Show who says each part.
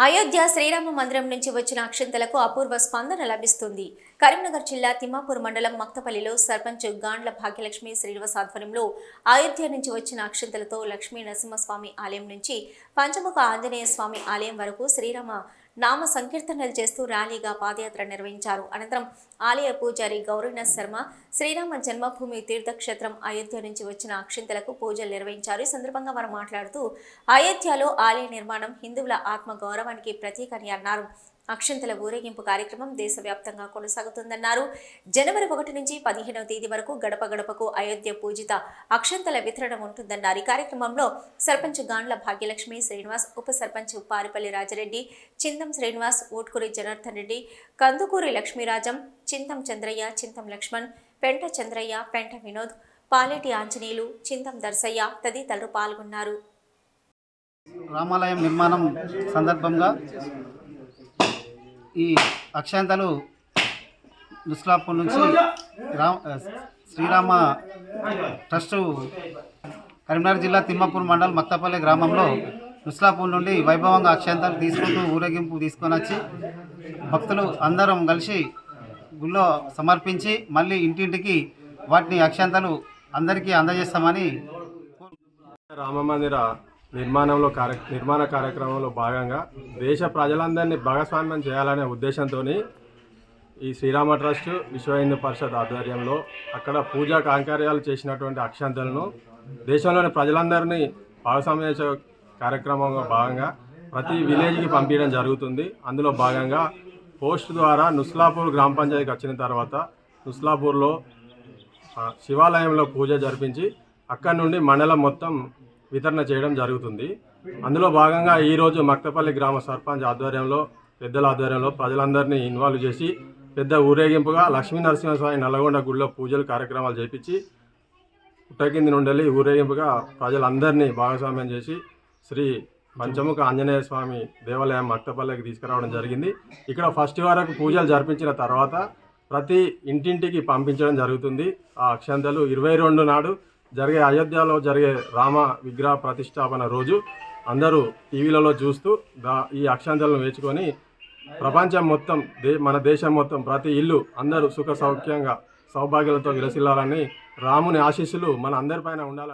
Speaker 1: అయోధ్య శ్రీరామ మందిరం నుంచి వచ్చిన అక్షంతలకు అపూర్వ స్పందన లభిస్తుంది. కరీంనగర్ జిల్లా తిమ్మాపూర్ మండలం మక్తపల్లిలో సర్పంచ్ గాండ్ల భాగ్యలక్ష్మి శ్రీనివాస్ ఆధ్వర్యంలో అయోధ్య నుంచి వచ్చిన అక్షంతలతో లక్ష్మీ నరసింహస్వామి ఆలయం నుంచి పంచముఖ ఆంజనేయ స్వామి ఆలయం వరకు శ్రీరామ నామ సంకీర్తనలు చేస్తూ ర్యాలీగా పాదయాత్ర నిర్వహించారు. అనంతరం ఆలయ పూజారి గౌరీనాథ్ శర్మ శ్రీరామ జన్మభూమి తీర్థక్షేత్రం అయోధ్య నుంచి వచ్చిన అక్షింతలకు పూజలు నిర్వహించారు. ఈ సందర్భంగా వారు మాట్లాడుతూ అయోధ్యలో ఆలయ నిర్మాణం హిందువుల ఆత్మ గౌరవానికి ప్రతీక అని అన్నారు. అక్షంతల ఊరేగింపు కార్యక్రమం దేశవ్యాప్తంగా కొనసాగుతుందన్నారు. జనవరి ఒకటి నుంచి పదిహేనవ తేదీ వరకు గడప గడపకు అయోధ్య పూజిత అక్షంతల వితరణ ఉంటుందన్నారు. ఈ కార్యక్రమంలో సర్పంచ్ గాండ్ల భాగ్యలక్ష్మి శ్రీనివాస్ ఉప సర్పంచ్ పారిపల్లి రాజరెడ్డి చింతం శ్రీనివాస్ ఓట్కూరి జనార్దన్ రెడ్డి కందుకూరి లక్ష్మీరాజం చింతం చంద్రయ్య చింతం లక్ష్మణ్ పెంట చంద్రయ్య పెంట వినోద్ పాలేటి ఆంజనేయులు చింతం దర్శయ్య తదితరులు పాల్గొన్నారు.
Speaker 2: రామాలయం నిర్మాణం సందర్భంగా ఈ అక్షాంతలు నుస్లాపూర్ నుంచి రామ్ శ్రీరామ ట్రస్టు కరీంనగర్ జిల్లా తిమ్మాపూర్ మండలం మక్తపల్లి గ్రామంలో నుస్లాపూర్ నుండి వైభవంగా అక్షాంతాలు తీసుకుంటూ ఊరేగింపు తీసుకొని వచ్చి భక్తులు అందరం కలిసి గుళ్ళో సమర్పించి మళ్ళీ ఇంటింటికి వాటిని అక్షాంతాలు అందరికీ అందజేస్తామని
Speaker 3: రామమందిర నిర్మాణంలో కార్య నిర్మాణ కార్యక్రమంలో భాగంగా దేశ ప్రజలందరినీ భాగస్వామ్యం చేయాలనే ఉద్దేశంతో ఈ శ్రీరామ ట్రస్ట్ విశ్వ హిందూ పరిషత్ ఆధ్వర్యంలో అక్కడ పూజా కాంకార్యాలు చేసినటువంటి అక్షంతలను దేశంలోని ప్రజలందరినీ భాగస్వామ్య చేసే కార్యక్రమంలో భాగంగా ప్రతి విలేజ్కి పంపించడం జరుగుతుంది. అందులో భాగంగా పోస్ట్ ద్వారా నుస్లాపూర్ గ్రామ పంచాయతీకి వచ్చిన తర్వాత నుస్లాపూర్లో శివాలయంలో పూజ జరిపించి అక్కడి నుండి మండలం మొత్తం వితరణ చేయడం జరుగుతుంది. అందులో భాగంగా ఈరోజు మక్తపల్లి గ్రామ సర్పంచ్ ఆధ్వర్యంలో పెద్దల ఆధ్వర్యంలో ప్రజలందరినీ ఇన్వాల్వ్ చేసి పెద్ద ఊరేగింపుగా లక్ష్మీ నరసింహస్వామి నల్లగొండ గుడిలో పూజలు కార్యక్రమాలు చేపించి పుట్టకింది నుండి వెళ్ళి ఊరేగింపుగా ప్రజలందరినీ భాగస్వామ్యం చేసి శ్రీ పంచముఖ ఆంజనేయ స్వామి దేవాలయం మక్తపల్లికి తీసుకురావడం జరిగింది. ఇక్కడ ఫస్ట్ వరకు పూజలు జరిపించిన తర్వాత ప్రతి ఇంటింటికి పంపించడం జరుగుతుంది. ఆ అక్షంతలు ఇరవై రెండు నాడు జరిగే అయోధ్యలో జరిగే రామ విగ్రహ ప్రతిష్టాపన రోజు అందరూ టీవీలలో చూస్తూ దా ఈ అక్షాంతలను వేచుకొని ప్రపంచం మొత్తం దే మన దేశం మొత్తం ప్రతి ఇల్లు అందరూ సుఖ సౌఖ్యంగా సౌభాగ్యాలతో విలసిల్లాలని రాముని ఆశీస్సులు మన అందరిపైన ఉండాలని